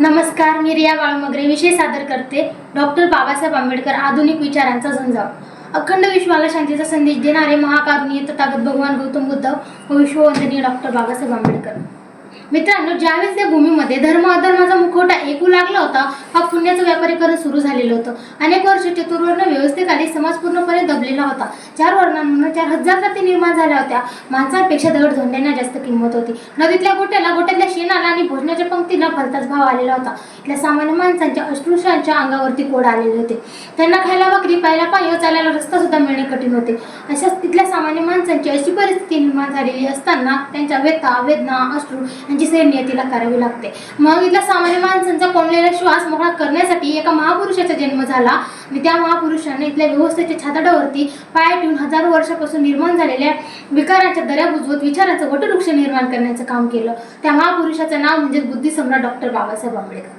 नमस्कार मी रिया बाळमगरे विषय सादर करते. डॉक्टर बाबासाहेब आंबेडकर आधुनिक विचारांचा झंझाव अखंड विश्वाला शांतीचा संदेश देणारे महाकारुणीय तथागत भगवान गौतम बुद्ध व विश्ववंदनीय डॉक्टर बाबासाहेब आंबेडकर. मित्रांनो ज्यावेळेस या भूमीमध्ये धर्म अधर्माचा मुखवटा ऐकू लागला होता हा पुण्याचं व्यापारीकरण सुरू झालेलं होतं. अनेक वर्ष चतुर्वर्ण व्यवस्थेखाली समाज पूर्णपणे दबलेला होता. चार वर्णांमधून चार हजार जाती निर्माण झाल्या होत्या. माणसांपेक्षा दगड धोंड्यांना जास्त किंमत होती. नदीतल्या गोट्याला गोट्यातल्या शेणाला आणि भोजनाच्या पंक्तीला भलताच भाव आलेला होता. इथल्या सामान्य माणसांच्या अस्पृश्यांच्या अंगावरती कोड आलेले होते. त्यांना खायला बकरी पाहायला पाय व चालायला रस्ता सुद्धा मिळणे कठीण होते. अशाच तिथल्या सामान्य माणसांची अशी परिस्थिती निर्माण झालेली असताना त्यांच्या व्यथा वेदना अश्रू यांची सैन्य तिला करावी लागते. मग इथल्या सामान्य माणसांचा कोंडलेला श्वास मोकळा करण्यासाठी एका महापुरुषाचा जन्म झाला. आणि त्या महापुरुषाने इथल्या व्यवस्थेच्या छाताडावरती पाय ठेवून हजारो वर्षापासून निर्माण झालेल्या विकाराच्या दऱ्या बुजवत विचाराचं वटवृक्ष निर्माण करण्याचं काम केलं. त्या महापुरुषाचं नाव म्हणजे बुद्धिसम्राट डॉक्टर बाबासाहेब आंबेडकर.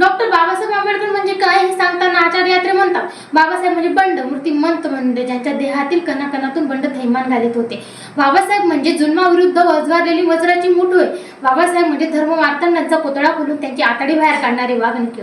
डॉक्टर बाबासाहेब आंबेडकर म्हणजे काय हे सांगताना आचार्य यात्रे म्हणतात. बाबासाहेब म्हणजे बंड मूर्तिमंत म्हणजे ज्यांच्या देहातील कणाकणातून बंड थैमान घालत होते. बाबासाहेब म्हणजे जुन्माविरुद्ध वजवारलेली वज्राची मूठ होय. बाबासाहेब म्हणजे धर्म मार्तंडांचा पुतळा खोलून त्यांची आतडी बाहेर काढणारे वाघनकी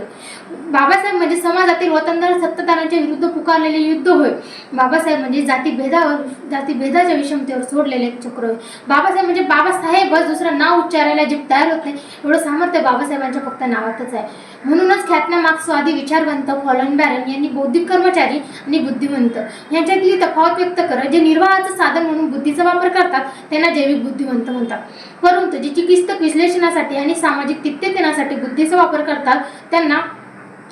बाबासाहेब म्हणजे समाजातील वतनदार सत्ताधाऱ्यांच्या विरुद्ध पुकारलेले युद्ध होय. बाबासाहेब म्हणजे जाती भेदावर जाती भेदाच्या विषमतेवर सोडलेले चक्र होय. बाबासाहेब म्हणजे बाबासाहेबच दुसरं नाव उच्चारायला जे तयार होत नाही. एवढं सामर्थ्य बाबासाहेबांच्या फक्त नावातच आहे. म्हणूनच ख्यातना मार्क्सवादी विचारवंत फॉलन बॅरन यांनी बौद्धिक कर्मचारी आणि बुद्धिवंत यांच्यातली तफावत व्यक्त करत जे निर्वाहाचं साधन म्हणून बुद्धीचा वापर करतात त्यांना जैविक बुद्धिवंत म्हणतात. परंतु जे चिकित्सक विश्लेषणासाठी आणि सामाजिक तित्यतेनासाठी बुद्धीचा वापर करतात त्यांना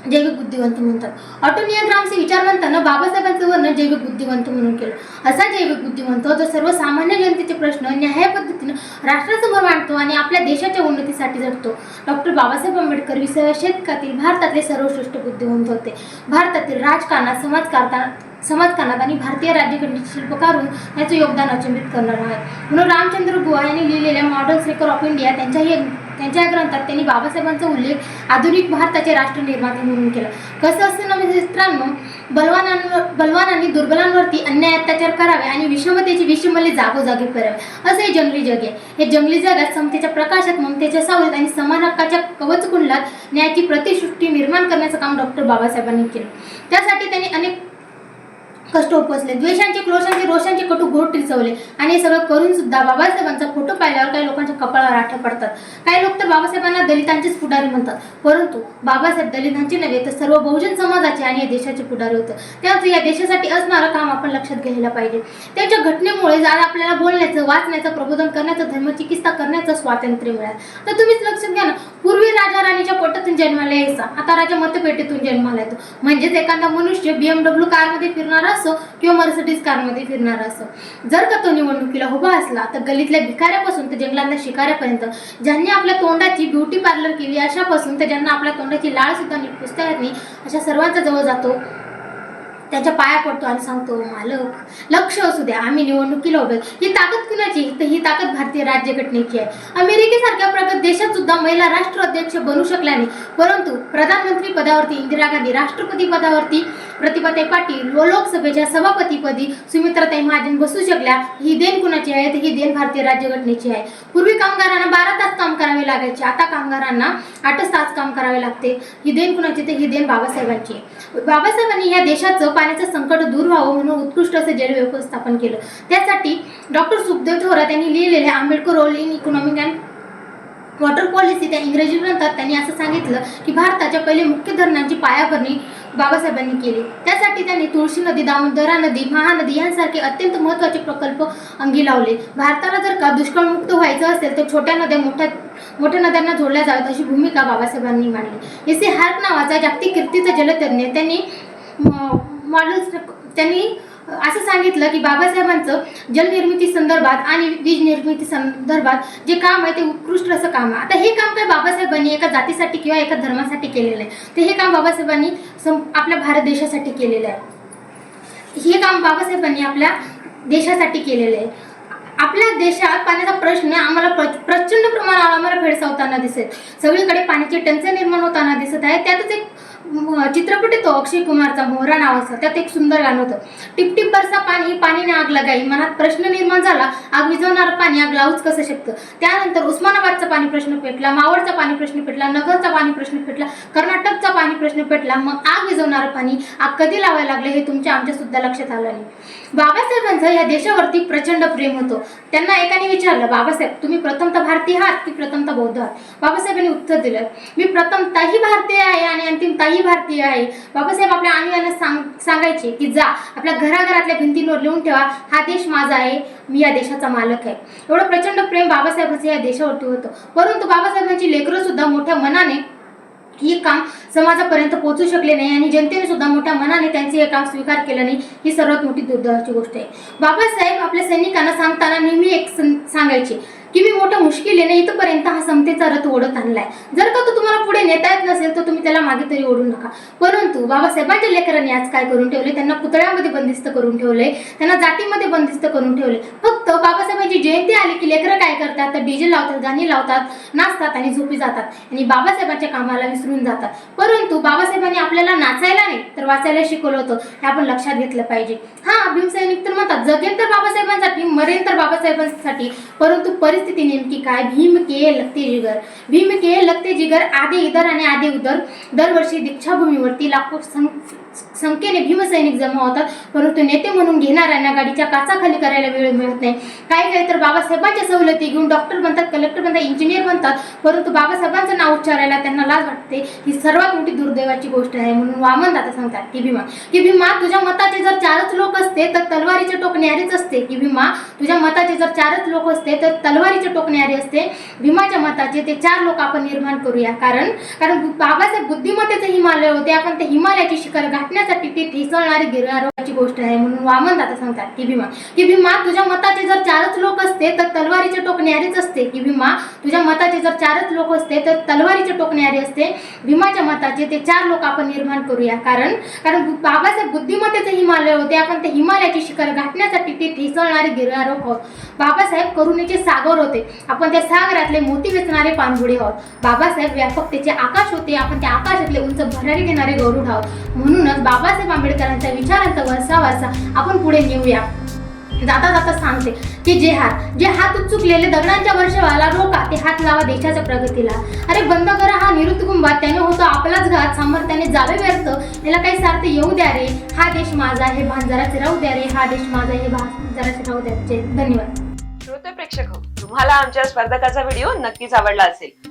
जैविक बुद्धिवंत म्हणतात. ऑटोनिया ग्रामचे विचारवंतांना बाबासाहेबांचं वर्णन जैविक बुद्धिवंत म्हणून केलं. असा जैविक बुद्धिवंत जो सर्वसामान्य जनतेचे प्रश्न न्याय पद्धतीनं राष्ट्रासमोर मांडतो आणि आपल्या देशाच्या उन्नतीसाठी झटतो डॉक्टर बाबासाहेब आंबेडकर विसाव्या शतकातील भारतातले सर्वश्रेष्ठ बुद्धिवंत होते. भारतातील राजकारणात समाजकारणात समाजकारणात आणि भारतीय राज्यघटनेचे शिल्पकारून याचं योगदान अचंबित करणार आहे म्हणून रामचंद्र बुवा यांनी लिहिलेल्या मॉडर्न सेकर ऑफ इंडिया त्यांच्याही त्यांच्या या ग्रंथात त्यांनी बाबासाहेबांचा उल्लेख आधुनिक भारताचे राष्ट्र निर्माते म्हणून केला. कसं असतं ना म्हणजे मित्रांनो बलवानांवर बलवानांनी दुर्बलांवरती अन्याय अत्याचार करावे आणि विषमतेची विषमले जागोजागी करावे. असं हे जंगली जग आहे. हे जंगली जगात समतेच्या प्रकाशात ममतेच्या सावलीत आणि समान हक्काच्या कवच कुंडलात न्यायाची प्रतिसृष्टी निर्माण करण्याचं काम डॉक्टर बाबासाहेबांनी केलं. त्यासाठी त्यांनी अनेक कष्ट उपसले. द्वेषांचे क्रोशांचे रोषांचे कटू घोट टिचवले आणि हे सगळं करून सुद्धा बाबासाहेबांचा फोटो पाहिल्यावर काही लोकांच्या कपाळावर आठे पडतात. काही लोक तर बाबासाहेबांना दलितांचेच पुढारी म्हणतात. परंतु बाबासाहेब दलितांचे नव्हे तर सर्व बहुजन समाजाचे आणि या देशाचे पुढारी होते. त्यामुळे या देशासाठी असणारं काम आपण लक्षात घ्यायला पाहिजे. त्यांच्या घटनेमुळे आज आपल्याला बोलण्याचं वाचण्याचं प्रबोधन करण्याचं धर्मचिकित्सा करण्याचं स्वातंत्र्य मिळालं. तर तुम्हीच लक्षात घ्या ना पूर्व राजा राणीच्या पोटातून जन्माला यायचा. आता राजा मतपेटीतून जन्माला येतो. म्हणजेच एखादा मनुष्य बीएमडब्ल्यू कारमध्ये फिरणारा असो किंवा मर्सिडीज कारमध्ये फिरणारा असो. जर का तो निवडणुकीला उभा असला तर गलीतल्या भिकाऱ्यापासून तर जंगलातल्या शिकाऱ्यापर्यंत ज्यांनी आपल्या तोंडाची ब्युटी पार्लर केली अशापासून तर ज्यांना आपल्या तोंडाची लाळ सुद्धा नीट पुसता येत नाही अशा सर्वांच्या जवळ जातो. त्याच्या पाया पडतो आणि सांगतो मालक लक्ष असू द्या आम्ही निवडणुकीला उभे ही ताकद कुणाची? तर ही ताकद भारतीय राज्यघटनेची आहे. अमेरिकेसारख्या प्रगत देशात सुद्धा महिला राष्ट्राध्यक्ष बनू शकल्या नाही. परंतु प्रधानमंत्री पदावरती इंदिरा गांधी राष्ट्रपती पदावरती प्रतिभाताई पाटील व लोकसभेच्या सभापतीपदी सुमित्राताई महाजन बसू शकल्या. ही देण कुणाची आहे? तर ही देण भारतीय राज्यघटनेची आहे. पूर्वी कामगारांना बारा तास काम करावे लागायचे. आता कामगारांना आठच तास काम करावे लागते. ही देण कुणाची? तर ही देण बाबासाहेबांची बाबासाहेबांनी या देशाचं पाण्याचं संकट दूर व्हावं म्हणून उत्कृष्ट असं जल व्यवस्थापन केलं. त्यासाठी डॉक्टर सुखदेव थोरात यांनी लिहिलेल्या Ambedkar role in economic and water policy त्या इंग्रजी ग्रंथात त्यांनी असं सांगितलं की भारताच्या पहिले मुख्य धरणांची पायाभरणी बाबासाहेबांनी केली. त्यासाठी त्यांनी तुळशी नदी दामोदरा नदी महानदी यांसारखे अत्यंत महत्त्वाचे प्रकल्प अंगी लावले. भारताला जर का दुष्काळमुक्त व्हायचं असेल तर छोट्या नद्या मोठ्या मोठ्या नद्यांना जोडल्या जाव्यात अशी भूमिका बाबासाहेबांनी मांडली. एस हार्क नावाचा जागतिक कीर्तीचा जलतज्ञ त्यांनी मॉडेल्स त्यांनी असं सांगितलं की बाबासाहेबांचं जलनिर्मिती संदर्भात आणि वीज निर्मिती संदर्भात जे काम आहे ते उत्कृष्ट असं काम आहे. आता हे काम काय बाबासाहेबांनी एका जातीसाठी किंवा एका धर्मासाठी केलेलं आहे? तर हे काम बाबासाहेबांनी सं आपल्या भारत देशासाठी केलेलं आहे. हे काम बाबासाहेबांनी आपल्या देशासाठी केलेलं आहे. आपल्या देशात पाण्याचा प्रश्न आम्हाला प्रचंड प्रमाणावर आम्हाला भेडसावताना दिसत सगळीकडे पाण्याची टंचाई निर्माण होताना दिसत आहे. त्यातच एक चित्रपट येतो अक्षय कुमारचा मोहरा नावाचा. त्यात एक सुंदर गाणं होतं. टिपटिप बरसा पाणी पाणीने आग लगाई. मनात प्रश्न निर्माण झाला आग विझवणार पाणी आग लावूच कसं शकतं? त्यानंतर उस्मानाबादचा पाणी प्रश्न पेटला मावळचा पाणी प्रश्न पेटला नगरचा पाणी प्रश्न पेटला कर्नाटकचा पाणी प्रश्न पेटला मग आग विझवणारं पाणी आग कधी लावायला लागले हे तुमच्या आमच्या सुद्धा लक्षात आलं नाही. बाबासाहेबांचं या देशावरती प्रचंड प्रेम होतं. त्यांना एकाने विचारलं बाबासाहेब तुम्ही प्रथमतः भारतीय आहात की प्रथमतः बौद्ध आहात? बाबासाहेबांनी उत्तर दिलं मी प्रथमताही भारतीय आहे आणि अंतिमताही आई भारतीय आहे बाबासाहेब आपल्या अनुयायांना सांग सांगायचे की जा आपल्या घराघरातल्या भिंतींवर लिहून ठेवा हा देश माझा आहे मी या देशाचा मालक आहे. एवढं प्रचंड प्रेम बाबासाहेबांचं या देशावरती होतं. परंतु बाबासाहेबांची लेकरं सुद्धा मोठ्या मनाने ही काम समाजापर्यंत पोहोचू शकले नाही आणि जनतेने सुद्धा मोठ्या मनाने त्यांचे हे काम स्वीकार केलं नाही ही सर्वात मोठी दुर्दैवाची गोष्ट आहे. बाबासाहेब आपल्या सैनिकांना सांगताना नेहमी एक सांगायचे की मी मोठ्या मुश्किलीने इथपर्यंत हा समतेचा रथ ओढत आणलाय. जर का तो तुम्हाला पुढे नेता येत नसेल तर तुम्ही त्याला मागे तरी ओढू नका. परंतु बाबासाहेबांच्या लेकरांनी आज काय करून ठेवले त्यांना पुतळ्यामध्ये बंदिस्त करून ठेवले त्यांना जातीमध्ये बंदिस्त करून ठेवले फक्त बाबासाहेबांची जयंती आली की लेकरं काय करतात? तर डीजे लावतात गाणी लावतात नाचतात आणि झोपी जातात. आणि बाबासाहेबांच्या कामाला विसरून जातात. परंतु बाबासाहेबांनी आपल्याला नाचायला नाही तर वाचायला शिकवलं होतं. हे आपण लक्षात घेतलं पाहिजे. हा भीमसैनिक तर म्हणतात जगेल तर बाबासाहेबांसाठी मरेल तर बाबासाहेबांसाठी. परंतु परिस्थिती नेमकी काय? भीम के लगते जिगर भीम के लगते जिगर आधे इधर आणि आधे उधर. दरवर्षी दीक्षाभूमीवरती लाखो सं- संख्येने भीमसैनिक जमा होतात. परंतु नेते म्हणून घेणाऱ्यांना गाडीच्या काचाखाली करायला वेळ मिळत नाही. काही काही तर बाबासाहेबांच्या सवलती घेऊन डॉक्टर बनतात कलेक्टर बनतात इंजिनियर बनतात. परंतु बाबासाहेबांचं नाव उच्चारायला त्यांना लाज वाटते. ही सर्वात मोठी दुर्दैवाची गोष्ट आहे म्हणून वामन दादा सांगतात की भीमा की भीमा तुझ्या मताचे जर चारच लोक असते तर तलवारीचे टोकण्यारीच असते. की भीमा तुझ्या मताचे जर चारच लोक असते तर तलवारीचे टोकण्यारी असते. भीमाच्या मताचे ते चार लोक आपण निर्माण करूया. कारण कारण बाबासाहेब बुद्धिमत्तेचे हिमालय होते. आपण ते हिमालयाची शिखर गाठण्यासाठी ते ठेचळणारी गिरणारोची गोष्ट आहे म्हणून वामन दादा सांगतात की भीमा की भीमा तुझ्या मताचे जर चारच लोक असते तर तलवारीचे टोकण्यारीच असते. की भीमा तुझ्या मताचे जर चारच लोक असते तर तलवारीचे टोकण्यारी असते. भीमाच्या मताचे ते चार लोक आपण निर्माण करूया. कारण कारण बाबासाहेब बुद्धिमत्तेचे हिमालय होते. आपण ते हिमालयाची शिखर गाठण्यासाठी ते ठिसळणारे गिरणारोक बाबासाहेब करुणेचे सागर होते. आपण त्या सागरातले मोती वेचणारे पाणबुडे आहोत. बाबासाहेब व्यापकतेचे आकाश होते. आपण त्या आकाशातले उंच भरारी घेणारे गरुड आहोत. म्हणूनच बाबासाहेब आंबेडकरांच्या विचारांचा वरसा वरसा आपण पुढे नेऊया. जाता जाता सांगते की जे हात जे हात चुकलेले दगडांच्या वर्षवाला रोका ते हात लावा देशाच्या प्रगतीला. अरे बंद करा हा निरुतकुंभात त्याने होतो आपलाच घात. सामर्थ्याने जावे व्यर्थ. याला काही सार्थ येऊ द्या रे. हा देश माझा हे भान राहू द्या रे. हा देश माझा हे भान राहू द्या. धन्यवाद. श्रोते प्रेक्षक हो, तुम्हाला आमच्या स्पर्धकाचा व्हिडिओ नक्कीच आवडला असेल.